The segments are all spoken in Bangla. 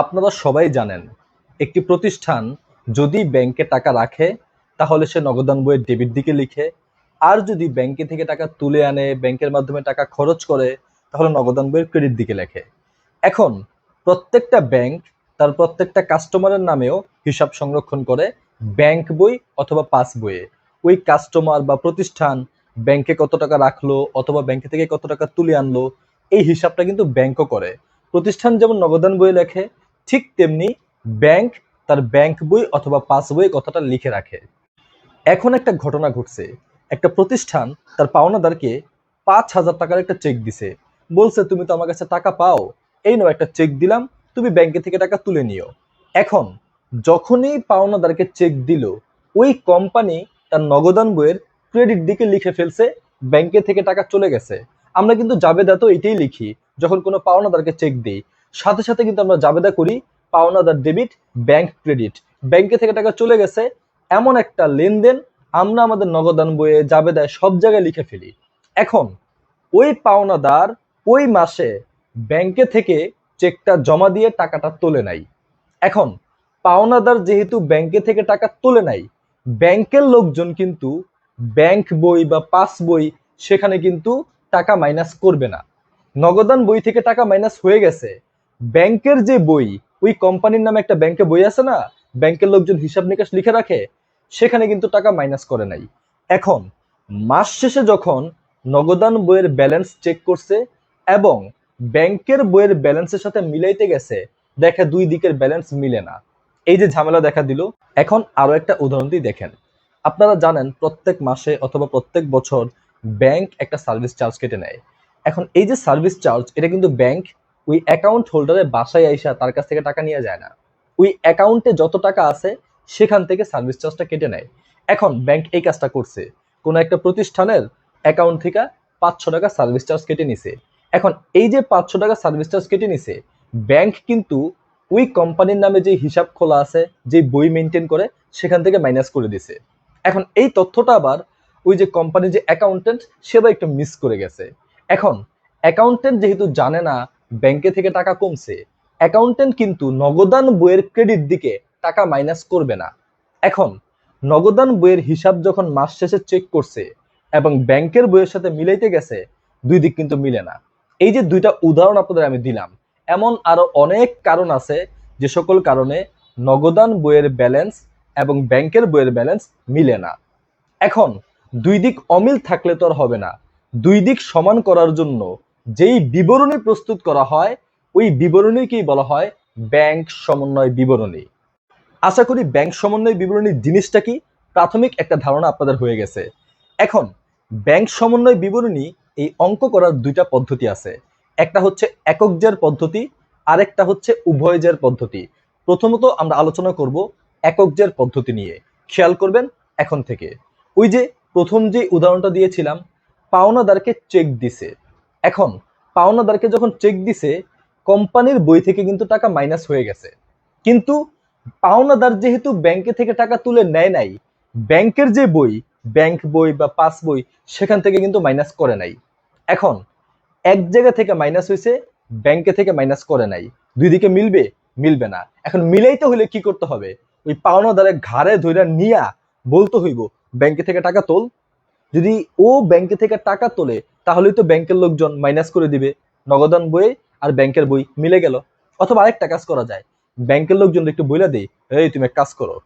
আপনারা সবাই জানেন, একটি প্রতিষ্ঠান যদি ব্যাংকে টাকা রাখে, তাহলে সে নগদান বইয়ের ডেবিট দিকে লিখে, আর যদি ব্যাংকে থেকে টাকা তুলে আনে, ব্যাংকের মাধ্যমে টাকা খরচ করে, তাহলে নগদান বইয়ের ক্রেডিট দিকে লেখে। এখন, প্রত্যেকটা ব্যাংক তার প্রত্যেকটা কাস্টমারের নামেও হিসাব সংরক্ষণ করে ব্যাংক বই অথবা পাস বইয়ে। ওই কাস্টমার বা প্রতিষ্ঠান ব্যাংকে কত টাকা রাখল অথবা ব্যাংকে থেকে কত টাকা তুলে আনলো, এই হিসাবটা কিন্তু ব্যাংকও করে। প্রতিষ্ঠান যেমন নগদান বই লেখে ঠিক তেমনি ব্যাংক তার ব্যাংক বই অথবা পাস বই কথাটা লিখে রাখে। এখন একটা ঘটনা ঘটছে। একটা প্রতিষ্ঠান তার পাওনাদারকে পাঁচ হাজার টাকার একটা চেক দিছে। বলছে, তুমি তো আমার কাছে টাকা পাও। এই নাও একটা চেক দিলাম। তুমি ব্যাংকে থেকে টাকা তুলে নিও। এখন যখনই পাওনাদারকে চেক দিল, ওই কোম্পানি তার নগদান বইয়ের ক্রেডিট দিকে লিখে ফেলছে ব্যাংকে থেকে টাকা চলে গেছে। আমরা কিন্তু জাবেদা তো এটাই লিখি, যখন কোনো পাওনাদারকে চেক দিই। সাথে সাথে কিন্তু আমরা জাবেদা করি পাওনাদার ডেবিট ব্যাংক ক্রেডিট ব্যাংকে থেকে টাকা চলে গেছে, এমন একটা লেনদেন আমরা আমাদের নগদান বইয়ে জাবেদায় সব জায়গায় লিখে ফেলি। এখন, ওই পাওনাদার ওই মাসে ব্যাংকে থেকে চেকটা জমা দিয়ে টাকাটা তোলে নাই। এখন পাওনাদার যেহেতু ব্যাংকে থেকে টাকা তোলে নাই ব্যাংকের লোকজন কিন্তু ব্যাংক বই বা পাস বই সেখানে কিন্তু টাকা মাইনাস করবে না। নগদান বই থেকে টাকা মাইনাস হয়ে গেছে ব্যাংকের যে বই, ওই কোম্পানির নামে একটা ব্যাংকে বই আছে না, ব্যাংকের লোকজন হিসাব নিকাশ লিখে রাখে, সেখানে কিন্তু টাকা মাইনাস করে নাই। এখন, মাস শেষে যখন নগদান বইয়ের ব্যালেন্স চেক করছে এবং ব্যাংকের বইয়ের ব্যালেন্সের সাথে মিলাইতে গেছে, দেখে দুই দিকের ব্যালেন্স মিলে না। এই যে ঝামেলা দেখা দিল, এখন আরও একটা উদাহরণ দিয়ে দেখেন। আপনারা জানেন প্রত্যেক মাসে অথবা প্রত্যেক বছর ব্যাংক একটা সার্ভিস চার্জ কেটে নেয়। এখন এই যে সার্ভিস চার্জ এটা কিন্তু ব্যাংক ওই অ্যাকাউন্ট হোল্ডারের বাসায় আইসা তার কাছ থেকে টাকা নিয়ে যায় না। ওই অ্যাকাউন্টে যত টাকা আছে, সেখান থেকে সার্ভিস চার্জটা কেটে নেয়। এখন ব্যাংক এই কাজটা করছে। কোনো একটা প্রতিষ্ঠানের অ্যাকাউন্ট থেকে পাঁচশো টাকা সার্ভিস চার্জ কেটে নিছে। এখন এই যে পাঁচশো টাকা সার্ভিস চার্জ কেটে নিছে ব্যাংক কিন্তু ওই কোম্পানির নামে যে হিসাব খোলা আছে, যে বই মেনটেন করে, সেখান থেকে মাইনাস করে দিছে। এখন এই তথ্যটা আবার ওই যে কোম্পানির যে অ্যাকাউন্টেন্ট সেবা একটু মিস করে গেছে। এখন অ্যাকাউন্টেন্ট যেহেতু জানে না ব্যাংকে থেকে টাকা কমছে। অ্যাকাউন্টেন্ট কিন্তু নগদান বইয়ের ক্রেডিট দিকে টাকা মাইনাস করবে না। এখন, নগদান বইয়ের হিসাব যখন মাস শেষে চেক করছে এবং ব্যাংকের বইয়ের সাথে মিলাইতে গেছে, দুই দিক কিন্তু মিলে না। এই যে দুইটা উদাহরণ আপনাদের আমি দিলাম, এমন আরও অনেক কারণ আছে যে সকল কারণে নগদান বইয়ের ব্যালেন্স এবং ব্যাংকের বইয়ের ব্যালেন্স মিলে না। এখন, দুই দিক অমিল থাকলে তো আর হবে না। দুই দিক সমান করার জন্য যেই বিবরণী প্রস্তুত করা হয়, ওই বিবরণীকেই বলা হয় ব্যাংক সমন্বয় বিবরণী। আশা করি ব্যাংক সমন্বয় বিবরণী জিনিসটা কি? প্রাথমিক একটা ধারণা আপনাদের হয়ে গেছে। এখন, ব্যাংক সমন্বয় বিবরণী এই অঙ্ক করার দুইটা পদ্ধতি আছে। একটা হচ্ছে একক জের পদ্ধতি, আরেকটা হচ্ছে উভয় জের পদ্ধতি। প্রথমত আমরা আলোচনা করব একক জের পদ্ধতি নিয়ে। খেয়াল করবেন এখন থেকে। ওই যে প্রথম যে উদাহরণটা দিয়েছিলাম, পাওনাদারকে চেক দিছে। এখন, পাওনাদারকে যখন চেক দিছে, কোম্পানির বই থেকে কিন্তু টাকা মাইনাস হয়ে গেছে। কিন্তু পাওনাদার যেহেতু ব্যাংকে থেকে টাকা তুলে নেয় নাই, ব্যাংকের যে বই ব্যাংক বই বা পাস বই, সেখান থেকে কিন্তু মাইনাস করে নাই। এখন, এক জায়গা থেকে মাইনাস হয়েছে, ব্যাংকে থেকে মাইনাস করে নাই। দুই দিকে মিলবে মিলবে না। এখন মিলাইতে হলে কি করতে হবে? ওই পাওনাদারের ঘাড়ে ধইরা নিয়া বলতে হইব, ব্যাংকে থেকে টাকা তোল। যদি ও ব্যাংকে থেকে টাকা তোলে তাহলেই তো ব্যাংকের লোকজন মাইনাস করে দিবে, নগদান বই আর ব্যাংকের বই মিলে গেল। অথবা আরেকটা কাজ করা যায়। ব্যাংকের লোকজন একটু বইলা দেই, এই, তুমি এক কাজ করো।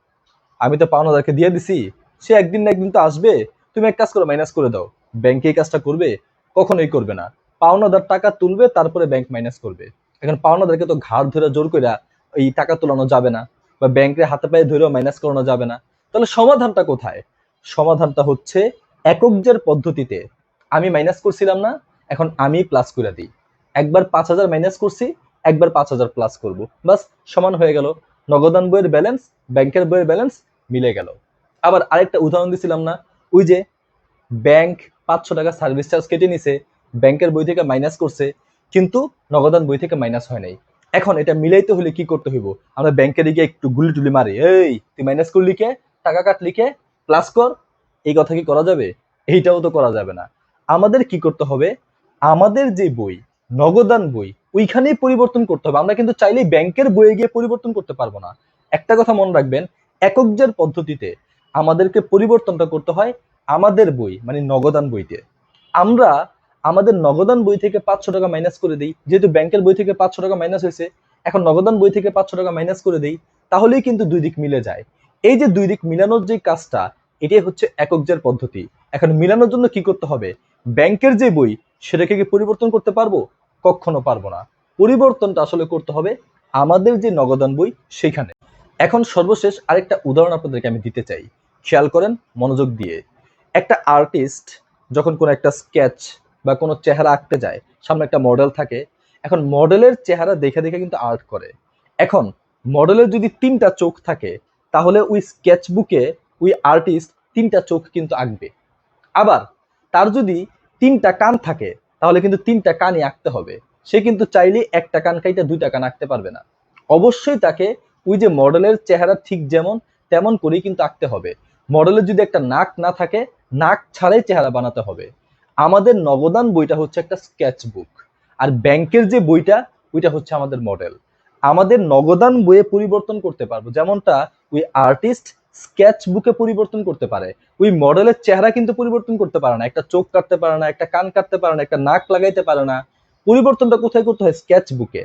আমি তো পাওনা পাওনাদারকে দিয়ে দিছি। সে একদিন না একদিন তো আসবে। তুমি এক কাজ করো মাইনাস করে দাও। ব্যাংকে এই কাজটা করবে? কখনোই করবে না। পাওনাদার টাকা তুলবে, তারপরে ব্যাংক মাইনাস করবে। এখন পাওনাদারকে তো ঘাড় ধরে জোর করে এই টাকা তোলানো যাবে না বা ব্যাংকের হাতে পায়ে ধরেও মাইনাস করানো যাবে না। তাহলে সমাধানটা কোথায়? সমাধানটা হচ্ছে একক জের পদ্ধতিতে আমি মাইনাস করছিলাম না, এখন আমি প্লাস করে দিই। একবার পাঁচ হাজার মাইনাস করছি, একবার পাঁচ হাজার প্লাস করব। বাস, সমান হয়ে গেল। নগদান বইয়ের ব্যালেন্স ব্যাংকের বইয়ের ব্যালেন্স মিলে গেল। আবার আরেকটা উদাহরণ দিছিলাম না, ওই যে ব্যাংক পাঁচশো টাকা সার্ভিস চার্জ কেটে নিছে ব্যাংকের বই থেকে মাইনাস করছে, কিন্তু নগদান বই থেকে মাইনাস হয় নাই। এখন এটা মিলাইতে হলে কি করতে হইব? আমরা ব্যাংকের গিয়ে একটু গুলি টুলি মারি। এই, তুই মাইনাস করলি কে? টাকা কাটলি কে? প্লাস কর। এই কথা কি করা যাবে? এইটাও তো করা যাবে না। আমাদের কি করতে হবে? আমাদের যে বই, নগদান বই, ওইখানেই পরিবর্তন করতে হবে। আমরা কিন্তু চাইলেই ব্যাংকের বইয়ে গিয়ে পরিবর্তন করতে পারব না। একটা কথা মনে রাখবেন এককজের পদ্ধতিতে আমাদেরকে পরিবর্তনটা করতে হয় আমাদের বই মানে নগদান বইতে। আমরা আমাদের নগদান বই থেকে পাঁচশো টাকা মাইনাস করে দিই। যেহেতু ব্যাংকের বই থেকে পাঁচশো টাকা মাইনাস হয়েছে, এখন নগদান বই থেকে পাঁচশো টাকা মাইনাস করে দিই, তাহলেই কিন্তু দুই দিক মিলে যায়। এই যে দুই দিক মিলানোর যে কাজটা, এটাই হচ্ছে এককজের পদ্ধতি। এখন মিলানোর জন্য কি করতে হবে? ব্যাংকের যে বই, সেটাকে কি পরিবর্তন করতে পারব? কখনো পারব না। পরিবর্তনটা আসলে করতে হবে আমাদের যে নগদান বই, সেখানে। এখন সর্বশেষ আরেকটা উদাহরণ আপনাদেরকে আমি দিতে চাই। খেয়াল করেন মনোযোগ দিয়ে। একটা আর্টিস্ট যখন কোনো একটা স্কেচ বা কোনো চেহারা আঁকতে যায়, সামনে একটা মডেল থাকে, এখন মডেলের চেহারা দেখে দেখে কিন্তু আর্ট করে। এখন মডেলের যদি তিনটা চোখ থাকে, তাহলে ওই স্কেচ বুকে ওই আর্টিস্ট তিনটা চোখ কিন্তু আঁকবে। আবার তার যদি তিনটা কান থাকে, তাহলে কিন্তু তিনটা কানই আঁকতে হবে। সে কিন্তু চাইলে একটা কান কাইটা দুইটা কান আঁকতে পারবে না। অবশ্যই তাকে ওই যে মডেলের চেহারা ঠিক যেমন, তেমন করেই কিন্তু আঁকতে হবে। মডেলের যদি একটা নাক না থাকে, নাক ছাড়াই চেহারা বানাতে হবে। আমাদের নবদান বইটা হচ্ছে একটা স্কেচ বুক আর ব্যাংকের যে বইটা, ওইটা হচ্ছে আমাদের মডেল। আমাদের নগদান বইয়ে পরিবর্তন করতে পারব। যেমনটা ওই আর্টিস্ট স্কেচ বুকে পরিবর্তন করতে পারে। ওই মডেলের চেহারা কিন্তু পরিবর্তন করতে পারে না। একটা চোখ কাটতে পারে না, একটা কান কাটতে পারে না, একটা নাক লাগাইতে পারে না। পরিবর্তনটা কোথায় করতে হয়? স্কেচ বুকে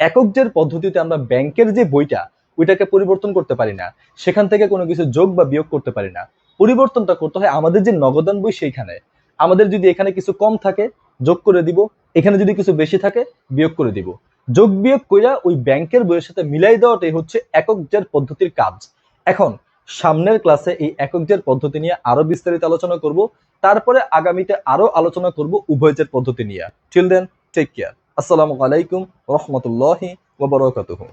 এককজের পদ্ধতিতে আমরা ব্যাংকের যে বইটা, ওইটাকে পরিবর্তন করতে পারি না। সেখান থেকে কোনো কিছু যোগ বা বিয়োগ করতে পারি না। পরিবর্তনটা করতে হয় আমাদের যে নগদান বই সেইখানে। আমাদের যদি এখানে কিছু কম থাকে, যোগ করে দিব। এখানে যদি কিছু বেশি থাকে, বিয়োগ করে দিব। যোগ বিয়োগ কইরা ওই ব্যাংকের বইয়ের সাথে মিলাই দেওয়াটাই হচ্ছে এককজের পদ্ধতির কাজ। এখন সামনের ক্লাসে এই এককজের পদ্ধতি নিয়ে আরও বিস্তারিত আলোচনা করব। তারপরে আগামীতে আরও আলোচনা করব উভয়জের পদ্ধতি নিয়ে। চিলড্রেন টেক কেয়ার আসসালামু আলাইকুম রহমতুল্লাহি ওয়া বারাকাতুহু।